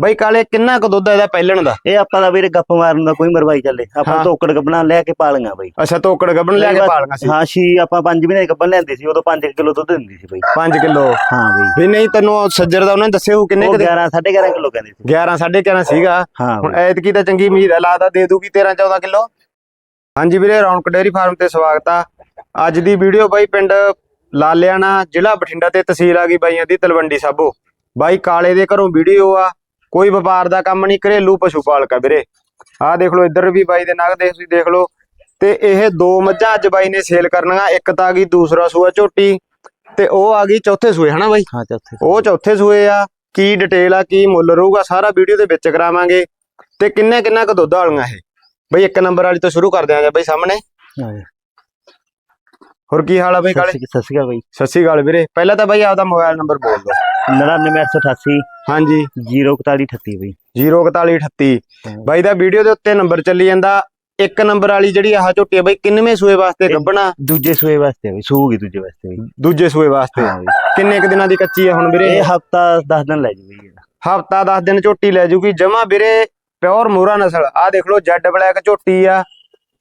ਬਾਈ ਕਾਲੇ ਕਿੰਨਾ ਕੁ ਦੁੱਧ ਆ ਇਹਦਾ ਪਹਿਲਣ ਦਾ? ਇਹ ਆਪਾਂ ਦਾ ਵੀਰੇ ਗੱਪ ਮਾਰਨ ਦਾ ਕੋਈ ਮਰਵਾਈ ਚੱਲੇ। ਆਪਾਂ ਹਾਂ। ਤੋਕੜ ਗੱਬਣਾ ਲੈ ਕੇ ਪਾਲੀਆਂ ਬਈ। ਅੱਛਾ ਤੋਕੜ ਗੱਬਣ ਲਿਆ ਕੇ ਪਾਲਣਾ ਸੀ। ਹਾਂ ਛੀ ਆਪਾਂ 5 ਮਹੀਨੇ ਗੱਬਣ ਲੈਂਦੇ ਸੀ ਉਦੋਂ 5 ਕਿਲੋ ਦੁੱਧ ਦਿੰਦੀ ਸੀ ਬਈ। 5 ਕਿਲੋ? ਹਾਂ ਬਈ। ਵੀ ਨਹੀਂ ਤੈਨੂੰ ਸੱਜਰ ਦਾ ਉਹਨੇ ਦੱਸਿਆ ਹੋ ਕਿੰਨੇ ਉਹ ਕੁ ਦੇ 11 11.5 ਕਿਲੋ ਕਹਿੰਦੇ ਸੀ। 11 11.5 ਸੀਗਾ। ਹੁਣ। ਐਤਕੀ ਤਾਂ ਚੰਗੀ ਉਮੀਦ ਹੈ ਲੱਗਦਾ ਦੇ ਦੂਗੀ 13 14 ਕਿਲੋ। ਹਾਂਜੀ ਵੀਰੇ ਰੌਣਕ ਡੇਅਰੀ ਫਾਰਮ ਤੇ ਸਵਾਗਤ ਆ। ਅੱਜ ਦੀ ਵੀਡੀਓ ਬਾਈ ਪਿੰਡ ਲਾਲਿਆਣਾ ਜ਼ਿਲ੍ਹਾ ਬਠਿੰਡਾ ਤੇ ਤਹਿਸੀਲ ਆ ਗਈ ਬਾਈਆਂ ਦੀ ਤਲਵੰਡੀ ਸਾਬੋ। ਬਾਈ ਕਾਲੇ ਦੇ ਘਰੋਂ ਵੀਡੀਓ ਆ ਕੋਈ ਵਪਾਰ ਦਾ ਕੰਮ ਨਹੀਂ ਘਰੇਲੂ ਪਸ਼ੂ ਪਾਲਕ ਆ ਵੀਰੇ। ਆਹ ਦੇਖ ਲਓ ਇੱਧਰ ਵੀ ਬਾਈ ਦੇ ਨਗ ਦੇ ਤੁਸੀਂ ਦੇਖ ਲਓ। ਤੇ ਇਹ ਦੋ ਮੱਝਾਂ ਅੱਜ ਬਾਈ ਨੇ ਸੇਲ ਕਰਨੀਆਂ ਇੱਕ ਤਾਂ ਆ ਗਈ ਦੂਸਰਾ ਸੂਆ ਝੋਟੀ ਤੇ ਉਹ ਆ ਗਈ ਚੌਥੇ ਸੂਏ ਹਨਾ ਬਾਈ? ਹਾਂ ਚੌਥੇ ਉਹ ਚੌਥੇ ਸੂਏ ਆ ਕੀ ਡਿਟੇਲ ਆ ਕੀ ਮੁੱਲ ਰਹੂਗਾ ਸਾਰਾ ਵੀਡੀਓ ਦੇ ਵਿੱਚ ਕਰਾਵਾਂਗੇ। ਤੇ ਕਿੰਨੇ ਕਿੰਨਾ ਕੁ ਦੁੱਧ ਵਾਲੀਆਂ ਇਹ? ਬਈ ਇੱਕ ਨੰਬਰ ਵਾਲੀ ਤੋਂ ਸ਼ੁਰੂ ਕਰਦੇ ਆਂ ਬਈ ਸਾਹਮਣੇ। ਹੋਰ ਕੀ ਹਾਲ ਆ ਬਈ ਕਾਲੇ? ਸਤਿ ਸ਼੍ਰੀ ਅਕਾਲ ਬਈ। ਸਤਿ ਸ਼੍ਰੀ ਅਕਾਲ ਵੀਰੇ। ਪਹਿਲਾਂ ਤਾਂ ਬਈ ਆਪਦਾ ਮੋਬਾਈਲ ਨੰਬਰ ਬੋਲ ਦਿਓ। 99888 ਹਾਂਜੀ। 04138 ਬਈ। 04138 ਬਾਈ ਦਾ ਵੀਡੀਓ ਦੇ ਉੱਤੇ ਨੰਬਰ ਚੱਲੀ ਜਾਂਦਾ। ਇੱਕ ਨੰਬਰ ਵਾਲੀ ਜਿਹੜੀ ਆਹ ਝੋਟੀ ਆ ਬਈ ਕਿੰਨਵੇਂ ਸੂਏ ਵਾਸਤੇ ਇਹ- ਗੱਬਣਾ ਦੂਜੇ ਸੂਏ ਵਾਸਤੇ ਬਈ ਸੂਗੀ ਦੂਜੇ ਵਾਸਤੇ ਬਈ। ਦੂਜੇ ਸੂਏ ਵਾਸਤੇ। ਹਾਂ ਬਈ। ਕਿੰਨੇ ਕੁ ਦਿਨਾਂ ਦੀ ਕੱਚੀ ਆ ਹੁਣ ਵੀਰੇ? ਇਹ ਹਫਤਾ 10 ਦਿਨ ਲੈ ਜੂ। ਬਈ ਇਹਦਾ। ਹਫਤਾ 10 ਦਿਨ ਝੋਟੀ ਲੈ ਜੂਗੀ। ਜਮਾ ਵੀਰੇ ਪਿਓਰ ਮੂਰਾ ਨਸਲ। ਆ ਦੇਖ ਲਓ ਜੈਡ ਬਲੈਕ ਝੋਟੀ ਆ।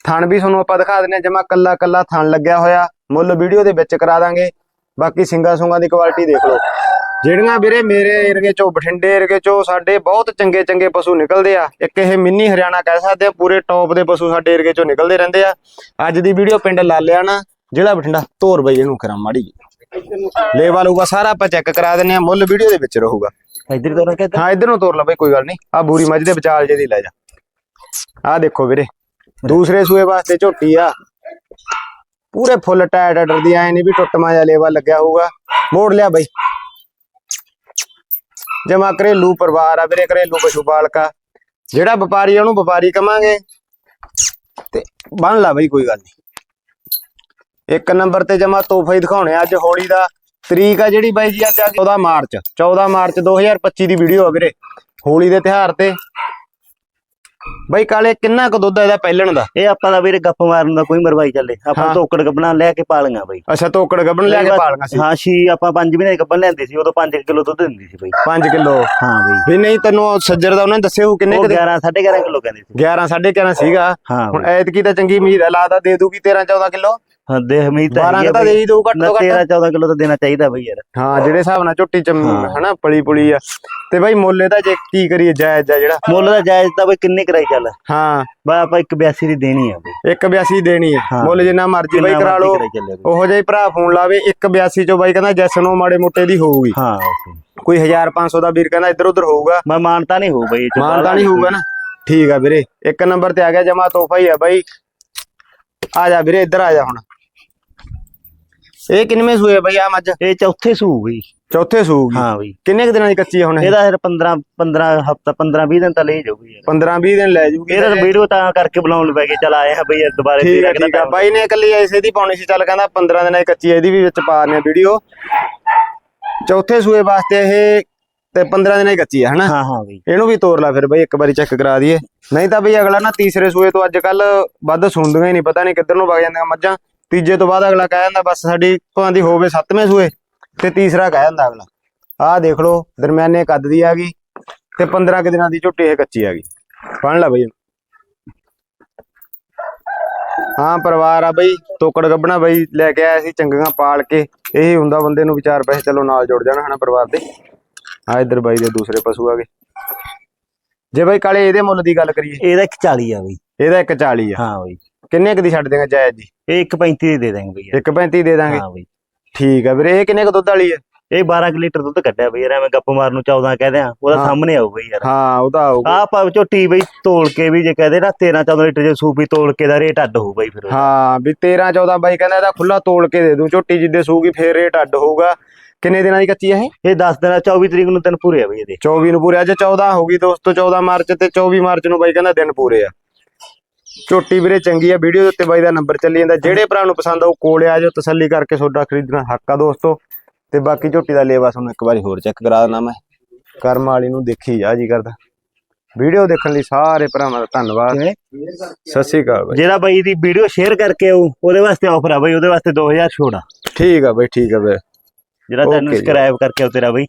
ਥਣ ਵੀ ਤੁਹਾਨੂੰ ਆਪਾਂ ਦਿਖਾ ਦਿੰਨੇ ਜਮਾ ਕੱਲਾ ਕੱਲਾ ਥਣ ਲੱਗਿਆ ਹੋਇਆ। ਮੁੱਲ ਵੀਡੀਓ ਦੇ ਵਿੱਚ ਕਰਾ ਦਾਂਗੇ। ਬਾਕੀ ਸਿੰਗਾ ਸੁੰਗਾ ਦੀ ਕੁਆਲਿਟੀ ਦੇਖ ਲਓ। ਜਿਹੜੀਆਂ ਵੀਰੇ ਮੇਰੇ ਏਰੀਏ ਚੋਂ ਬਠਿੰਡੇ ਏਰੀਏ ਚੋਂ ਸਾਡੇ ਬਹੁਤ ਚੰਗੇ ਚੰਗੇ ਪਸ਼ੂ ਨਿਕਲਦੇ ਆ। ਇੱਕ ਇਹ ਮਿੰਨੀ ਹਰਿਆਣਾ ਕਹਿ ਸਕਦੇ ਆ ਪੂਰੇ ਟੌਪ ਦੇ ਪਸ਼ੂ ਸਾਡੇ ਏਰੀਏ ਚੋਂ ਨਿਕਲਦੇ ਰਹਿੰਦੇ ਆ। ਅੱਜ ਦੀ ਵੀਡੀਓ ਪਿੰਡ ਲਾਲਿਆਣਾ ਜ਼ਿਲ੍ਹਾ ਬਠਿੰਡਾ ਧੋਰ ਬਈ ਇਹਨੂੰ ਕਰਾਂ ਮਾੜੀ। ਲੇਵਾ ਲੂਗਾ ਸਾਰਾ ਆਪਾਂ ਚੈੱਕ ਕਰਾ ਦਿੰਨੇ ਆ ਮੁੱਲ ਵੀਡੀਓ ਦੇ ਵਿੱਚ ਰਹੂਗਾ। ਇੱਧਰ ਤੋਂ। ਰੱਖਿਆ ਹਾਂ ਇਧਰ ਨੂੰ ਤੋਰ ਲੈ ਬਈ ਕੋਈ ਗੱਲ ਨਹੀਂ। ਆ ਬੂਰੀ ਮੱਝ ਦੇ ਵਿਚਾਲ ਜੇ ਦੀ ਲੈ ਜਾ। ਆ ਦੇਖੋ ਵੀਰੇ ਦੂਸਰੇ ਸੂਏ ਵਾਸਤੇ ਝੋਟੀ ਆ। ਪੂਰੇ ਫੁੱਲ ਟਾਇਰ ਟਾਇਰ ਦੀ ਐ ਨਹੀਂ ਵੀ ਟੁੱਟਮਾ ਜਾਂ ਲੇਵਾ ਲੱਗਿਆ ਹੋਊਗਾ। ਮੋੜ ਲਿਆ ਬਈ। ਜਮਾ ਘਰੇਲੂ ਪਰਿਵਾਰ ਆ ਵੀਰੇ, ਘਰੇਲੂ ਪਸ਼ੂ ਪਾਲਕ ਆ। ਜਿਹੜਾ ਵਪਾਰੀ ਆ, ਉਹਨੂੰ ਵਪਾਰੀ ਕਵਾਂਗੇ। ਤੇ ਬਣ ਲਾ ਬਈ, ਕੋਈ ਗੱਲ ਨਹੀਂ ਇੱਕ ਨੰਬਰ ਤੇ ਜਮਾ ਤੋਹਫ਼ੇ ਦਿਖਾਉਣੇ ਅੱਜ ਹੋਲੀ ਦਾ ਤਰੀਕ ਆ ਜਿਹੜੀ ਬਾਈ ਜੀ, ਅੱਜ ਆ ਗਈ 14 ਮਾਰਚ 14 ਮਾਰਚ 2025 ਦੀ ਵੀਡੀਓ ਆ ਵੀਰੇ, ਹੋਲੀ ਦੇ ਤਿਉਹਾਰ ਤੇ। ਬਾਈ ਕਾਲੇ ਕਿੰਨਾ ਕੁ ਦੁੱਧ ਆ ਇਹਦਾ ਪਹਿਲਣ ਦਾ? ਇਹ ਆਪਾਂ ਦਾ ਵੀਰੇ ਗੱਪ ਮਾਰਨ ਦਾ ਕੋਈ ਮਰਵਾਈ ਚੱਲੇ ਆਪਾਂ ਹਾਂ। ਤੋਕੜ ਗੱਬਣਾ ਲੈ ਕੇ ਪਾਲੀਆਂ ਬਈ। ਅੱਛਾ ਤੋਕੜ ਗੱਬਣ ਲੈ ਕੇ ਪਾਲਣਾ ਸੀ। ਹਾਂ ਛੀ ਆਪਾਂ 5 ਮਹੀਨੇ ਗੱਬਣ ਲੈਂਦੇ ਸੀ ਉਦੋਂ 5 ਕਿਲੋ ਦੁੱਧ ਦਿੰਦੀ ਸੀ ਬਈ। 5 ਕਿਲੋ? ਹਾਂ ਬਈ। ਵੀ ਨਹੀਂ ਤੈਨੂੰ ਸੱਜਰ ਦਾ ਉਹਨੇ ਦੱਸਿਆ ਹੋ ਕਿੰਨੇ ਉਹ ਕੁ ਦੇ 11 11.5 ਕਿਲੋ ਕਹਿੰਦੇ ਸੀ। 11 11.5 ਸੀਗਾ। ਹਾਂ ਹੁਣ। ਐਤਕੀ ਤਾਂ ਚੰਗੀ ਉਮੀਦ ਹੈ ਲੱਗਦਾ ਦੇ ਦੂਗੀ 13 14 ਕਿਲੋ। ਹਾਂ ਦੇ ਉਮੀਦ 12 ਹੈਗੀ ਆ ਤਾਂ ਦੇ। ਹੀ ਘੱਟ ਤੋਂ ਘੱਟ। 13 14 ਕਿਲੋ ਤਾਂ ਦੇਣਾ ਚਾਹੀਦਾ ਬਈ ਯਾਰ। ਹਾਂ ਜਿਹੜੇ ਹਿਸਾਬ ਨਾਲ ਝੋਟੀ ਹਾਂ। ਹਨਾ ਪਲੀ ਪੁਲੀ ਆ। ਤੇ ਬਾਈ ਮੁੱਲ ਇਹਦਾ ਜੇ ਕੀ ਕਰੀਏ ਜਾਇਜ਼ ਆ ਜਿਹੜਾ। ਮੁੱਲ ਦਾ ਜਾਇਜ਼ ਤਾਂ ਬਈ ਕਿੰਨੇ ਕਰਾਈ ਚੱਲ? ਹਾਂ। ਬਈ ਆਪਾਂ 182 ਦੀ ਦੇਣੀ ਆ ਬਈ। 182 ਦੇਣੀ ਹਾਂ। ਮੁੱਲ ਜਿੰਨਾ ਮਰਜ਼ੀ ਬਾਈ ਕਰਾ ਲਓ। ਉਹੋ ਜਿਹਾ ਹੀ ਭਰਾ ਫੋਨ ਲਾਵੇ 182 ਚੋਂ ਬਾਈ ਕਹਿੰਦਾ ਜੈਸ ਨੂੰ ਮਾੜੇ ਮੋਟੇ ਦੀ ਹੋਊਗੀ। ਹਾਂ ਕੋਈ 1500 ਦਾ ਵੀਰ ਕਹਿੰਦਾ ਇੱਧਰ ਉੱਧਰ ਹੋਊਗਾ। ਮੈਂ ਮਾਨਤਾ ਨਹੀਂ ਹੋਊ ਬਈ 'ਚ ਮਾਨਤਾ ਨਹੀਂ ਹੋਊਗਾ ਨਾ। ਠੀਕ ਆ ਵੀਰੇ ਇੱਕ ਨੰਬਰ ਤੇ ਆ ਗਿਆ ਜਮਾ ਤੋਹਫਾ ਹੀ ਆ ਬਾਈ। ਆ ਜਾ ਵੀਰੇ ਇੱਧਰ ਆ ਜਾ ਹੁਣ। ਇਹ ਕਿੰਨਵੇਂ ਸੂਏ ਬਾਈ ਆ ਮੱਝ? ਇਹ ਚੌਥੇ ਸੂ ਬਈ। ਚੌਥੇ ਸੂਗੀ ਹਾਂ ਬਈ। ਕਿੰਨੇ ਕੁ ਦਿਨਾਂ ਦੀ ਕੱਚੀ ਆ ਹੁਣ ਇਹ? ਇਹਦਾ ਫਿਰ 15 15 ਹਫਤਾ 15 20 ਦਿਨ ਤਾਂ ਲੈ ਜਾਊਗੀ ਯਾਰ। 15 20 ਦਿਨ ਲੈ ਜੂਗੀ ਇਹਦਾ ਵੀਡੀਓ ਤਾਂ ਕਰਕੇ ਬੁਲਾਉਣ ਲੱਗ ਪਏ ਚੱਲ ਆਏ ਆ ਬਈ ਦੁਬਾਰੇ ਠੀਕ ਆ ਠੀਕ ਆ। ਬਾਈ ਨੇ ਇਕੱਲੀ ਐਸੇ ਦੀ ਪਾਉਣੀ ਸੀ ਚੱਲ ਕਹਿੰਦਾ 15 ਦਿਨਾਂ ਦੀ ਕੱਚੀ ਆ, ਇਹਦੀ ਵੀ ਵਿੱਚ ਪਾ ਨੇ ਵੀਡੀਓ। ਚੌਥੇ ਸੂਏ ਵਾਸਤੇ ਇਹ ਤੇ 15 ਦਿਨਾਂ ਦੀ ਕੱਚੀ ਆ ਹਨਾ? ਹਾਂ ਹਾਂ ਬਈ। ਇਹਨੂੰ ਵੀ ਤੋਰ ਲਾ ਫਿਰ ਬਈ ਇੱਕ ਵਾਰੀ ਚੈੱਕ ਕਰਾ ਦਈਏ। ਨਹੀਂ ਤਾਂ ਬਈ ਅਗਲਾ ਨਾ ਤੀਸਰੇ ਸੂਏ ਤੋਂ ਅੱਜ ਕੱਲ ਵੱਧ ਸੁਣਦੀਆਂ ਹੀ ਨਹੀਂ ਪਤਾ ਨਹੀਂ ਕਿੱਧਰ ਨੂੰ ਵਗ ਜਾਂਦੀਆਂ ਮੱਝਾਂ। ਤੀਜੇ ਤੋਂ ਬਾਅਦ ਅਗਲਾ ਕਹਿ ਜਾਂਦਾ ਬਸ ਸਾਡੀ ਭਾਂ ਦੀ ਹੋਵੇ ਸੱਤਵੇਂ ਸੂਏ ਤੇ ਤੀਸਰਾ ਕਹਿ ਜਾਂਦਾ ਅਗਲਾ। ਆਹ ਦੇਖ ਲਓ ਦਰਮਿਆਨੇ ਕੱਦ ਦੀ ਆ ਗਈ ਤੇ 15 ਕੁ ਦਿਨਾਂ ਦੀ ਝੋਟੀ ਇਹ ਕੱਚੀ ਆ ਗਈ। ਪੜ੍ਹ ਲੈ ਬਈ। ਹਾਂ ਪਰਿਵਾਰ ਆ ਬਈ ਤੋਕੜ ਗੱਬਣਾ ਬਈ ਲੈ ਕੇ ਆਇਆ ਸੀ ਚੰਗੀਆਂ ਪਾਲ ਕੇ। ਇਹੀ ਹੁੰਦਾ ਬੰਦੇ ਨੂੰ ਵਿਚਾਰ ਪੈਸੇ ਚਲੋ ਨਾਲ ਜੁੜ ਜਾਣ ਹਨਾ ਪਰਿਵਾਰ ਦੇ। ਆ ਇੱਧਰ ਬਾਈ ਦੇ ਦੂਸਰੇ ਪਸ਼ੂ ਆ ਗਏ। ਜੇ ਬਾਈ ਕਾਲੇ ਇਹਦੇ ਮੁੱਲ ਦੀ ਗੱਲ ਕਰੀਏ। ਇਹਦਾ 140 ਆ ਬਈ। ਇਹਦਾ 140 ਆ। ਹਾਂ ਬਈ। ਕਿੰਨੇ ਕੁ ਦੀ ਛੱਡ ਦੇਗਾ ਜਾਇਜ਼ ਜੀ? ਇਹ 135 ਦੀ ਦੇ ਦਾਂਗੇ ਬਈ ਯਾਰ। 135 ਦੇ ਦਾਂਗੇ ਹਾਂ ਬਈ। ਠੀਕ ਆ ਵੀਰੇ ਇਹ ਕਿੰਨੇ ਕੁ ਦੁੱਧ ਵਾਲੀ ਹੈ ਇਹ 12 ਕੁ ਲੀਟਰ ਦੁੱਧ ਕੱਢਿਆ ਬਈ ਯਾਰ ਐਵੇਂ ਗੱਪ ਮਾਰਨ ਨੂੰ 14 ਕਹਦੇ ਆ ਉਹਦਾ। ਸਾਹਮਣੇ ਆਊ ਬਈ ਯਾਰ। ਹਾਂ ਉਹਦਾ ਆਊਗਾ। ਆਹ ਪਾ ਝੋਟੀ ਬਈ ਤੋਲ ਕੇ ਵੀ ਜੇ ਕਹਦੇ ਨਾ 13 14 ਲੀਟਰ ਜੇ ਸੂਪੀ ਤੋਲ ਕੇ ਦਾ ਰੇਟ ਅੱਡ ਹੋਊ ਬਈ ਫਿਰ। ਹਾਂ ਵੀ 13 14 ਬਾਈ ਕਹਿੰਦਾ ਇਹਦਾ ਖੁੱਲਾ ਤੋਲ ਕੇ ਦੇ ਦੂੰ ਝੋਟੀ ਜਿੱਦੇ ਸੂਗੀ ਫੇਰ ਰੇਟ ਅੱਡ ਹੋਊਗਾ। ਕਿੰਨੇ ਦਿਨਾਂ ਦੀ ਕੱਚੀ ਹੈ ਇਹ? ਇਹ 10 ਦਿਨ 24 ਤਰੀਕ ਨੂੰ ਦਿਨ ਪੂਰੇ ਆ ਬਈ ਇਹਦੇ। 24 ਨੂੰ ਪੂਰੇ ਅੱਜ 14 ਹੋ ਗਈ ਦੋਸਤੋ 14 ਮਾਰਚ ਤੇ 24 ਮਾਰਚ ਨੂੰ ਬਾਈ ਕਹਿੰਦਾ ਦਿਨ ਪੂਰੇ ਆ। ਝੋਟੀ ਵੀਰੇ ਚੰਗੀ ਆ ਵੀਡੀਓ ਦੇ ਉੱਤੇ ਬਾਈ ਦਾ ਨੰਬਰ ਚੱਲੀ ਜਾਂਦਾ। ਜਿਹੜੇ ਭਰਾ ਨੂੰ ਪਸੰਦ ਆ ਉਹ ਕੋਲੇ ਆ ਜਾਓ ਤਸੱਲੀ ਕਰਕੇ ਸੌਦਾ ਖਰੀਦਣਾ ਹੱਕ ਆ ਦੋਸਤੋ। ਤੇ ਬਾਕੀ ਝੋਟੀ ਦਾ ਲੇਵਾ ਤੁਹਾਨੂੰ ਇੱਕ ਵਾਰੀ ਹੋਰ ਚੈੱਕ ਕਰਾ ਦੇਣਾ ਮੈਂ। ਕਰਮ ਵਾਲੀ ਨੂੰ ਦੇਖੀ ਜਾ ਜੀ ਕਰਦਾ। ਵੀਡੀਓ ਦੇਖਣ ਲਈ ਸਾਰੇ ਭਰਾਵਾਂ ਦਾ ਧੰਨਵਾਦ? ਸਤਿ ਸ਼੍ਰੀ ਅਕਾਲ ਬਾਈ। ਜਿਹੜਾ ਬਾਈ ਦੀ ਵੀਡੀਓ ਸ਼ੇਅਰ ਕਰਕੇ ਆਊ ਉਹਦੇ ਵਾਸਤੇ ਆਫਰ ਆ ਬਈ ਉਹਦੇ ਵਾਸਤੇ 2000 ਛੋੜ ਠੀਕ ਆ ਬਾਈ ਠੀਕ ਆ ਬਾਈ। ਜਿਹੜਾ ਜੀ। ਸਬਸਕ੍ਰਾਈਬ ਕਰਕੇ ਆਉ ਤੇਰਾ ਬਈ।